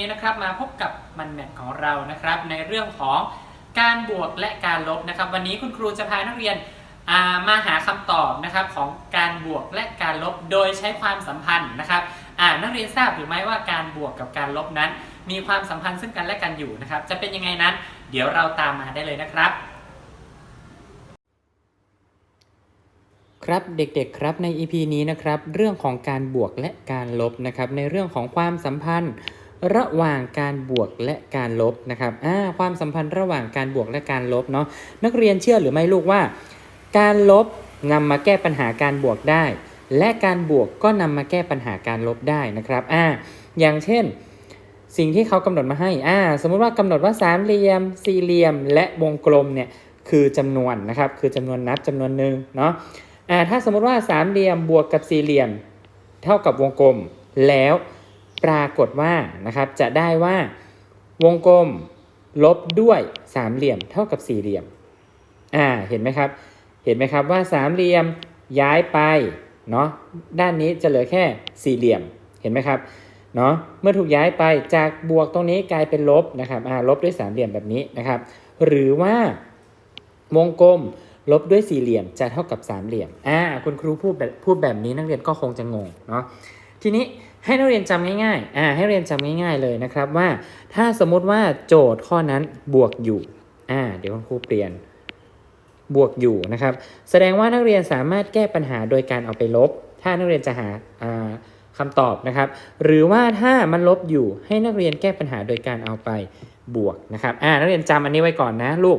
นี้นะครับมาพบกับมันแมทของเรานะครับ ในเรื่องของการบวกและการลบนะครับ วันนี้คุณครูจะพานักเรียนามาหาคำตอบนะครับของการบวกและการลบโดยใช้ความสัมพันธ์นะครับนักเรียนทราบหรือไม่ว่าการบวกกับการลบนั้น มีความสัมพันธ์ซึ่งกันและกันอยู่นะครับ จะเป็นยังไงนั้น เดี๋ยวเราตามมาได้เลยนะครับ ครับเด็กๆครับใน EP นี้นะครับ เรื่องของการบวกและการลบนะครับ ในเรื่องของความสัมพันธ์ ระหว่างการบวกและการลบนะครับอ่าความสัมพันธ์ระหว่างการบวกและการลบเนาะนักเรียนเชื่อหรือไม่ลูกว่า การลบนำมาแก้ปัญหาการบวกได้ และการบวกก็นำมาแก้ปัญหาการลบได้นะครับอ่าอย่างเช่น สิ่งที่เขากำหนดมาให้อ่าสมมุติว่ากำหนดว่าสามเหลี่ยม สี่เหลี่ยม และวงกลมเนี่ยคือจำนวนนะครับคือจำนวนนับจำนวนหนึ่งเนาะอ่าถ้าสมมติว่าสามเหลี่ยมบวกกับสี่เหลี่ยม เท่ากับวงกลมแล้ว ปรากฏว่านะครับจะได้ว่าวงกลมลบด้วยสามเหลี่ยมเท่ากับสี่เหลี่ยมอ่าเห็นไหมครับ เห็นไหมครับว่าสามเหลี่ยมย้ายไปเนาะด้านนี้จะเหลือแค่สี่เหลี่ยมเห็นไหมครับเนาะเมื่อถูกย้ายไปจากบวกตรงนี้กลายเป็นลบนะครับอ่าลบด้วยสามเหลี่ยมแบบนี้นะครับ หรือว่าวงกลมลบด้วยสี่เหลี่ยมจะเท่ากับสามเหลี่ยมอ่าคุณครูพูดแบบพูดแบบนี้นักเรียนก็คงจะงงเนาะทีนี้ ให้นักเรียนจำง่ายๆอ่าให้เรียนจำง่าย ๆเลยนะครับว่า ถ้าสมมุติว่าโจทย์ข้อนั้นบวกอยู่อ่าเดี๋ยวคุณครูเปลี่ยนบวกอยู่นะครับ แสดงว่านักเรียนสามารถแก้ปัญหาโดยการเอาไปลบ ถ้านักเรียนจะหาอ่าคำตอบนะครับ หรือว่าถ้ามันลบอยู่ให้นักเรียนแก้ปัญหาโดยการเอาไปบวกนะครับอ่านักเรียนจำอันนี้ไว้ก่อนนะลูก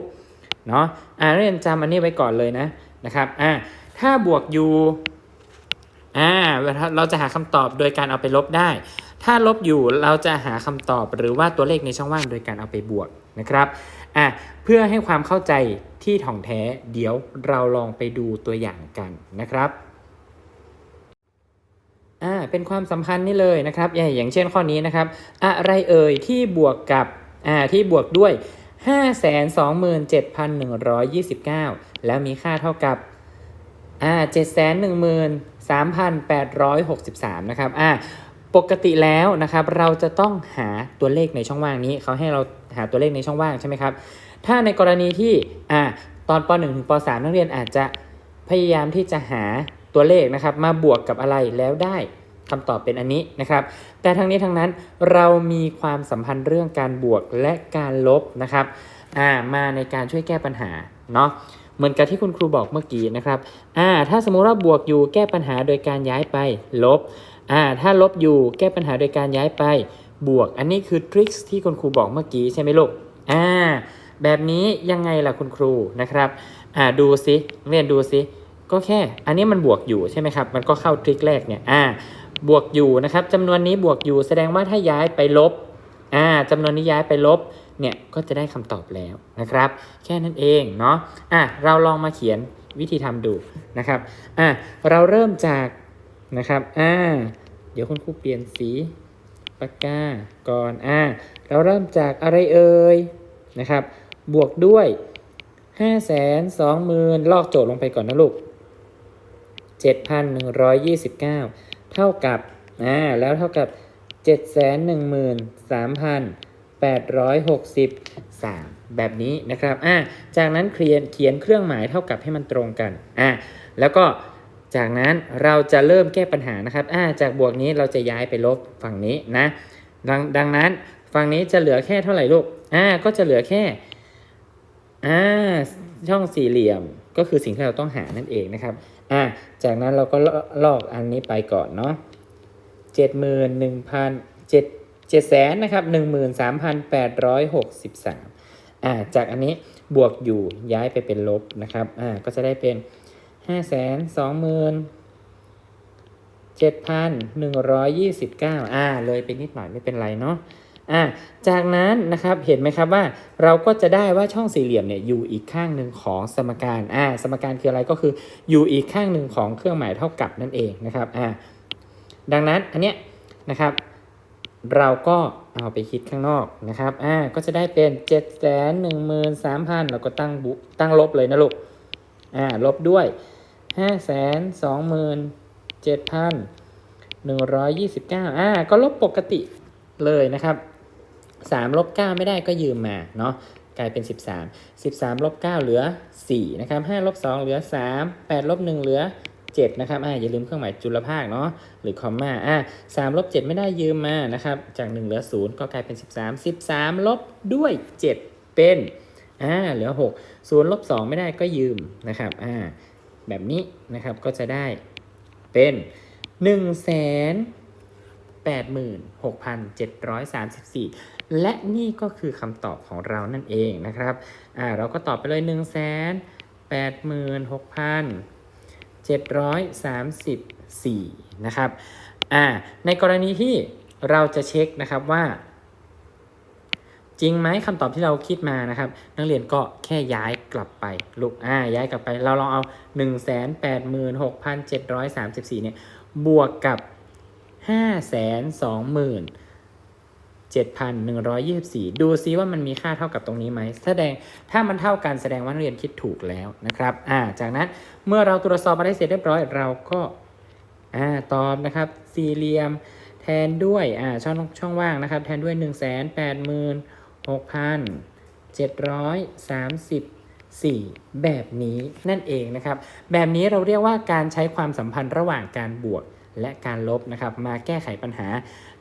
เนาะอ่านักเรียนจำอันนี้ไว้ก่อนเลยนะนะครับอ่าถ้าบวกอยู่ อ่าเราจะหาคำตอบโดยการเอาไปลบได้ ถ้าลบอยู่เราจะหาคำตอบหรือว่าตัวเลขในช่องว่างโดยการเอาไปบวกนะครับอ่าเพื่อให้ความเข้าใจที่ถ่องแท้เดี๋ยวเราลองไปดูตัวอย่างกันนะครับอ่าเป็นความสัมพันธ์นี่เลยนะครับ อย่างอย่างเช่นข้อนี้นะครับ อะไรเอ่ยที่บวกกับอ่าที่บวกด้วย 527,129 แล้วมีค่าเท่ากับ อ่า713,863นะครับอ่าปกติแล้วนะครับเราจะต้องหาตัวเลขในช่องว่างนี้เขาให้เราหาตัวเลขในช่องว่างใช่ไหมครับถ้าในกรณีที่อ่าตอนป .1 ถึงป .3 นักเรียนอาจจะพยายามที่จะหาตัวเลขนะครับ มาบวกกับอะไรแล้วได้คำตอบเป็นอันนี้นะครับ แต่ทั้งนี้ทั้งนั้นเรามีความสัมพันธ์เรื่องการบวกและการลบนะครับอ่ามาในการช่วยแก้ปัญหาเนาะ เหมือนกับที่คุณครูบอกเมื่อกี้นะครับอ่าถ้าสมมุติว่าบวกอยู่แก้ปัญหาโดยการย้ายไป ลบอ่าถ้าลบอยู่แก้ปัญหาโดยการย้ายไป บวก อันนี้คือทริคที่คุณครูบอกเมื่อกี้ใช่ไหมลูกอ่าแบบนี้ยังไงล่ะคุณครูนะครับอ่าดูซิเรียนดูซิก็แค่ อันนี้มันบวกอยู่ใช่ไหมครับ มันก็เข้าทริคแรกเนี่ยอ่าบวกอยู่นะครับจำนวนนี้บวกอยู่แสดงว่าถ้าย้ายไปลบอ่าจำนวนนี้ย้ายไปลบ เนี่ยก็จะได้คำตอบแล้วนะครับ แค่นั้นเองเนาะอะเราลองมาเขียนวิธีทำดูนะครับอะเราเริ่มจากนะครับอ่าเดี๋ยวคุณครูเปลี่ยนสีปากกาก่อนอ่าเราเริ่มจากอะไรเอ่ยนะครับ บวกด้วย 5 2 0 0 0 0 ลอกโจทย์ลงไปก่อนนะลูก 7,129 เท่ากับอ่าแล้วเท่ากับ 863 แบบนี้นะครับอ่าจากนั้นเขียนเขียนเครื่องหมายเท่ากับให้มันตรงกันอ่าแล้วก็จากนั้นเราจะเริ่มแก้ปัญหานะครับอ่าจากบวกนี้เราจะย้ายไปลบฝั่งนี้นะดังดังนั้นฝั่งนี้จะเหลือแค่เท่าไหร่ลูกอ่าก็จะเหลือแค่อ่าช่องสี่เหลี่ยมก็คือสิ่งที่เราต้องหานั่นเองนะครับอ่าจากนั้นเราก็ลอกอันนี้ไปก่อนเนาะเจ็ดหมื่นหนึ่งพันเจ็ด เจ็ดแสนนะครับหนึ่งหมื่นสามพันแปดร้อยหกสิบสามอ่าจากอันนี้บวกอยู่ย้ายไปเป็นลบนะครับอ่าก็จะได้เป็นห้าแสนสองหมื่นเจ็ดพันหนึ่งร้อยยี่สิบเก้าอ่าเลยไปนิดหน่อยไม่เป็นไรเนาะอ่าจากนั้นนะครับเห็นไหมครับว่าเราก็จะได้ว่าช่องสี่เหลี่ยมเนี่ยอยู่อีกข้างหนึ่งของสมการอ่าสมการคืออะไรก็คืออยู่อีกข้างหนึ่งของเครื่องหมายเท่ากับนั่นเองนะครับอ่าดังนั้นอันเนี้ยนะครับ เราก็เอาไปคิดข้างนอกนะครับ อ่า ก็จะได้เป็น7จ็ดแสนหนึ่งหมื่นสามพันเราก็ตั้งบุตั้งลบเลยนะลูก อ่า ลบด้วยห้าแสนสองหมื่นเจ็ดพันหนึ่งร้อยยี่สิบเก้าอ่า ก็ลบปกติเลยนะครับ3ลบ9ไม่ได้ก็ยืมมาเนาะ กลายเป็น13 13ลบ9เหลือ4นะครับ5ลบ2เหลือ3 8ลบ1เหลือ 7นะครับอ่าอย่าลืมเครื่องหมายจุลภาคเนาะหรือคอมมาอ่า3ลบ7ไม่ได้ยืมมานะครับจาก 1 เหลือ 0 ก็กลายเป็น 13 13 ลบด้วย 7 เป็นอ่าเหลือ 6 0ลบ2ไม่ได้ก็ยืมนะครับอ่าแบบนี้นะครับก็จะได้เป็น1 0 0 0 0 86,734 และนี่ก็คือคำตอบของเรานั่นเองนะครับ อ่า เราก็ตอบไปเลย 1 8 6 734 นะครับอ่าในกรณีที่เราจะเช็คนะครับว่า จริงไหมคำตอบที่เราคิดมานะครับ นักเรียนก็แค่ย้ายกลับไปลูกอ่าย้ายกลับไป เราลองเอา 186,734 เนี่ยบวกกับ 520,000 7,124 ดูซิว่ามันมีค่าเท่ากับตรงนี้ไหมแสดงถ้ามันเท่ากันแสดงว่านักเรียนคิดถูกแล้วนะครับอ่าจากนั้นเมื่อเราตรวจสอบมาได้เสร็จเรียบร้อยเราก็อ่าตอบนะครับสี่เหลี่ยมแทนด้วยอ่าช่องช่องว่างนะครับ แทนด้วย 1 8 6 734แบบนี้นั่นเองนะครับ แบบนี้เราเรียกว่าการใช้ความสัมพันธ์ระหว่างการบวก และการลบนะครับ มาแก้ไขปัญหา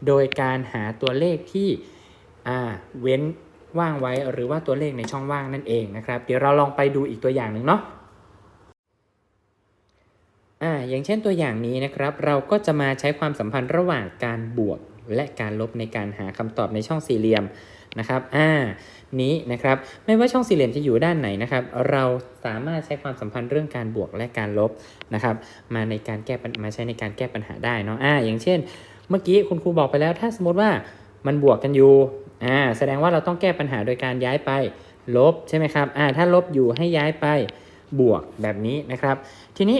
โดยการหาตัวเลขที่เว้นว่างไว้หรือว่าตัวเลขในช่องว่างนั่นเองนะครับ เดี๋ยวเราลองไปดูอีกตัวอย่างหนึ่งเนาะอ่าอย่างเช่นตัวอย่างนี้นะครับ เราก็จะมาใช้ความสัมพันธ์ระหว่างการบวกและการลบในการหาคำตอบในช่องสี่เหลี่ยม นะครับอ่านี้นะครับไม่ว่าช่องสี่เหลี่ยมจะอยู่ด้านไหนนะครับ เราสามารถใช้ความสัมพันธ์เรื่องการบวกและการลบนะครับ มาในการแก้มาใช้ในการแก้ปัญหาได้เนาะอ่าอย่างเช่น เมื่อกี้คุณครูบอกไปแล้ว ถ้าสมมติว่ามันบวกกันอยู่อ่าแสดงว่าเราต้องแก้ปัญหาโดยการย้ายไปลบใช่ไหมครับอ่าถ้าลบอยู่ให้ย้ายไปบวกแบบนี้นะครับ ทีนี้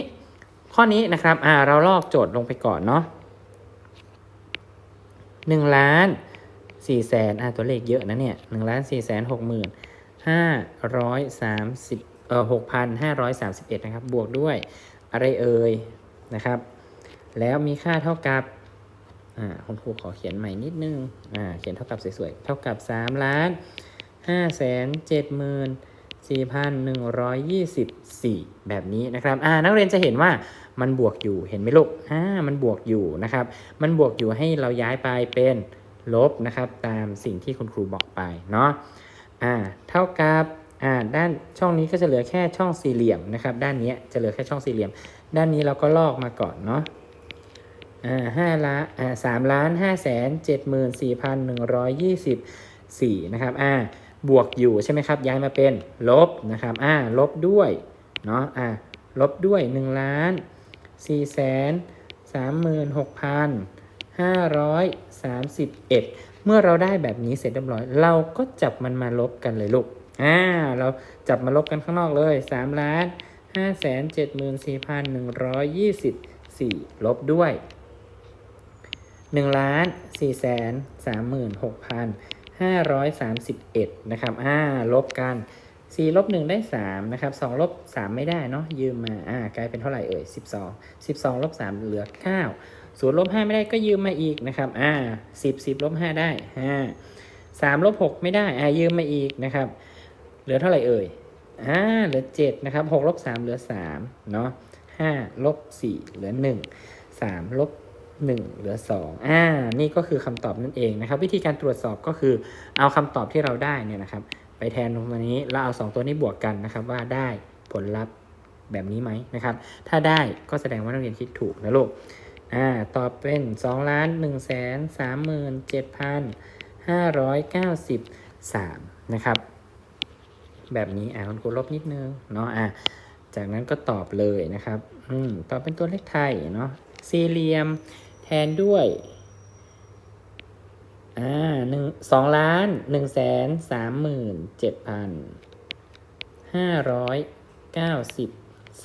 ข้อนี้นะครับอ่าเราลอกโจทย์ลงไปก่อนเนาะหนึ่งล้าน สี่แสนอ่าตัวเลขเยอะนะเนี่ยหนึ่งล้านสี่แสนหกหมื่นห้าร้อยสามสิบเอ่อหกพันห้าร้อยสามสิบเอ็ดนะครับ บวกด้วยอะไรเอ่ยนะครับ แล้วมีค่าเท่ากับอ่าคุณครูขอเขียนใหม่นิดนึงอ่าเขียนเท่ากับสวยๆ เท่ากับ3ล้าน5แสน7หมื่น4,124แบบนี้นะครับอ่านักเรียนจะเห็นว่ามันบวกอยู่เห็นไหมลูกอ่ามันบวกอยู่นะครับ มันบวกอยู่ให้เราย้ายไปเป็น ลบนะครับ ตามสิ่งที่คุณครูบอกไปเนาะอ่าเท่ากับอ่าด้านช่องนี้ก็จะเหลือแค่ช่องสี่เหลี่ยมนะครับ ด้านนี้จะเหลือแค่ช่องสี่เหลี่ยม ด้านนี้เราก็ลอกมาก่อนเนาะอ่าห้าล้านอ่าสามล้านห้าแสนเจ็ดหมื่นสี่พันหนึ่งร้อยยี่สิบสี่นะครับอ่าบวกอยู่ใช่ไหมครับ ย้ายมาเป็นลบนะครับอ่าลบด้วยเนาะอ่าลบด้วยหนึ่งล้านสี่แสนสามหมื่นหกพัน ห้าร้อยสามสิบเอ็ดเมื่อเราได้แบบนี้เสร็จเรียบร้อย เราก็จับมันมาลบกันเลยลูก อ่า เราจับมาลบกันข้างนอกเลยสามล้านห้าแสนเจ็ดหมื่นสี่พันหนึ่งร้อยยี่สิบสี่ลบด้วยหนึ่งล้านสี่แสนสามหมื่นหกพันห้าร้อยสามสิบเอ็ดนะครับ อ่า ลบกันสี่ลบหนึ่งได้สามนะครับสองลบสามไม่ได้เนาะยืมมา อ่า กลายเป็นเท่าไหร่เอ่ยสิบสองสิบสองลบสามเหลือเก้า ศูนย์ลบห้าไม่ได้ก็ยืมมาอีกนะครับอ่าสิบสิบลบห้าได้ห้าสามลบหกไม่ได้อ่ายืมมาอีกนะครับ เหลือเท่าไหร่เอ่ยอ่าเหลือเจ็ดนะครับหกลบสามเหลือสามเนาะห้าลบสี่เหลือหนึ่งสามลบ1เหลือ2อ่า นี่ก็คือคำตอบนั่นเองนะครับ วิธีการตรวจสอบก็คือเอาคำตอบที่เราได้เนี่ยนะครับ ไปแทนตรงนี้แล้วเอา 2 ตัวนี้บวกกันนะครับ ว่าได้ผลลัพธ์แบบนี้ไหมนะครับ ถ้าได้ก็แสดงว่านักเรียนคิดถูกนะลูก อ่า ตอบเป็น2ล้าน1แสน3หมื่น7พัน593นะครับ แบบนี้อ่าคุณครูลบนิดนึงเนาะอ่าจากนั้นก็ตอบเลยนะครับ อืม ตอบเป็นตัวเลขไทยเนาะ สี่เหลี่ยมแทนด้วย อ่าหนึ่งสองล้านหนึ่งแสนสามหมื่นเจ็ดพันห้าร้อยเก้าสิบ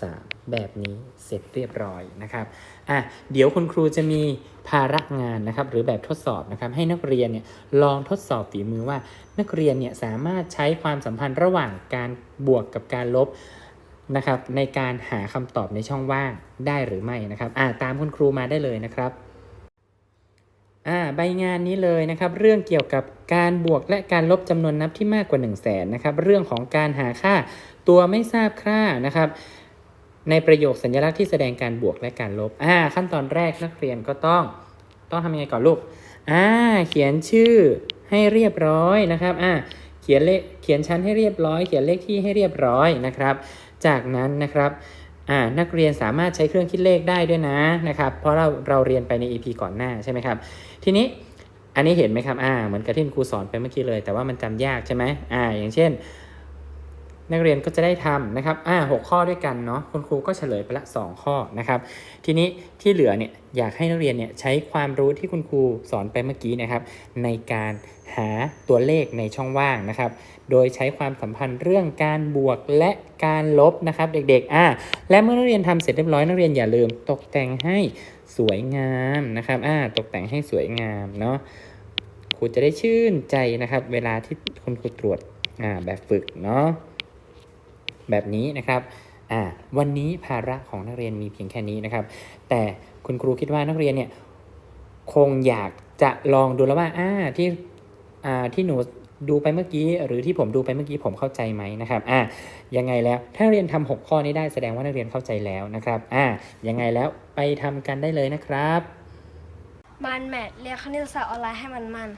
สาม แบบนี้เสร็จเรียบร้อยนะครับอะเดี๋ยวคุณครูจะมีภาระงานนะครับหรือแบบทดสอบนะครับให้นักเรียนเนี่ยลองทดสอบฝีมือว่า นักเรียนเนี่ยสามารถใช้ความสัมพันธ์ระหว่างการบวกกับการลบนะครับในการหาคำตอบในช่องว่างได้หรือไม่นะครับอ่าตามคุณครูมาได้เลยนะครับอ่าใบงานนี้เลยนะครับ เรื่องเกี่ยวกับการบวกและการลบจำนวนนับที่มากกว่า 1 0 0 0 0แสนนะครับ เรื่องของการหาค่าตัวไม่ทราบค่านะครับ ในประโยคสัญลักษณ์ที่แสดงการบวกและการลบอ่าขั้นตอนแรกนักเรียนก็ต้องต้องทำยังไงก่อนลูกอ่าเขียนชื่อให้เรียบร้อยนะครับอ่าเขียนเลขเขียนชั้นให้เรียบร้อย เขียนเลขที่ให้เรียบร้อยนะครับ จากนั้นนะครับอ่านักเรียนสามารถใช้เครื่องคิดเลขได้ด้วยนะนะครับ เพราะเราเราเรียนไปใน EP ก่อนหน้าใช่ไหมครับ ทีนี้อันนี้เห็นไหมครับอ่าเหมือนกับที่คุณครูสอนไปเมื่อกี้เลย แต่ว่ามันจำยากใช่ไหมอ่าอย่างเช่น นักเรียนก็จะได้ทำนะครับอ่าหกข้อด้วยกันเนาะคุณครูก็เฉลยไปละ 2 ข้อนะครับ ทีนี้ที่เหลือเนี่ยอยากให้นักเรียนเนี่ยใช้ความรู้ที่คุณครูสอนไปเมื่อกี้นะครับ ในการหาตัวเลขในช่องว่างนะครับ โดยใช้ความสัมพันธ์เรื่องการบวกและการลบนะครับเด็กๆอ่าและเมื่อนักเรียนทำเสร็จเรียบร้อยนักเรียนอย่าลืมตกแต่งให้สวยงามนะครับอ่าตกแต่งให้สวยงามเนาะครูจะได้ชื่นใจนะครับ เวลาที่คุณครูตรวจอ่าแบบฝึกเนาะ แบบนี้นะครับอ่าวันนี้ภาระของนักเรียนมีเพียงแค่นี้นะครับ แต่คุณครูคิดว่านักเรียนเนี่ยคงอยากจะลองดูแล้วว่าอ่าที่อ่าที่หนูดูไปเมื่อกี้หรือที่ผมดูไปเมื่อกี้ผมเข้าใจไหมนะครับอ่ายังไงแล้วถ้าเรียนทำหกข้อนี้ได้แสดงว่านักเรียนเข้าใจแล้วนะครับอ่ายังไงแล้วไปทำกันได้เลยนะครับ มันแมทเรียนคณิตศาสตร์ออนไลน์ให้มันมัน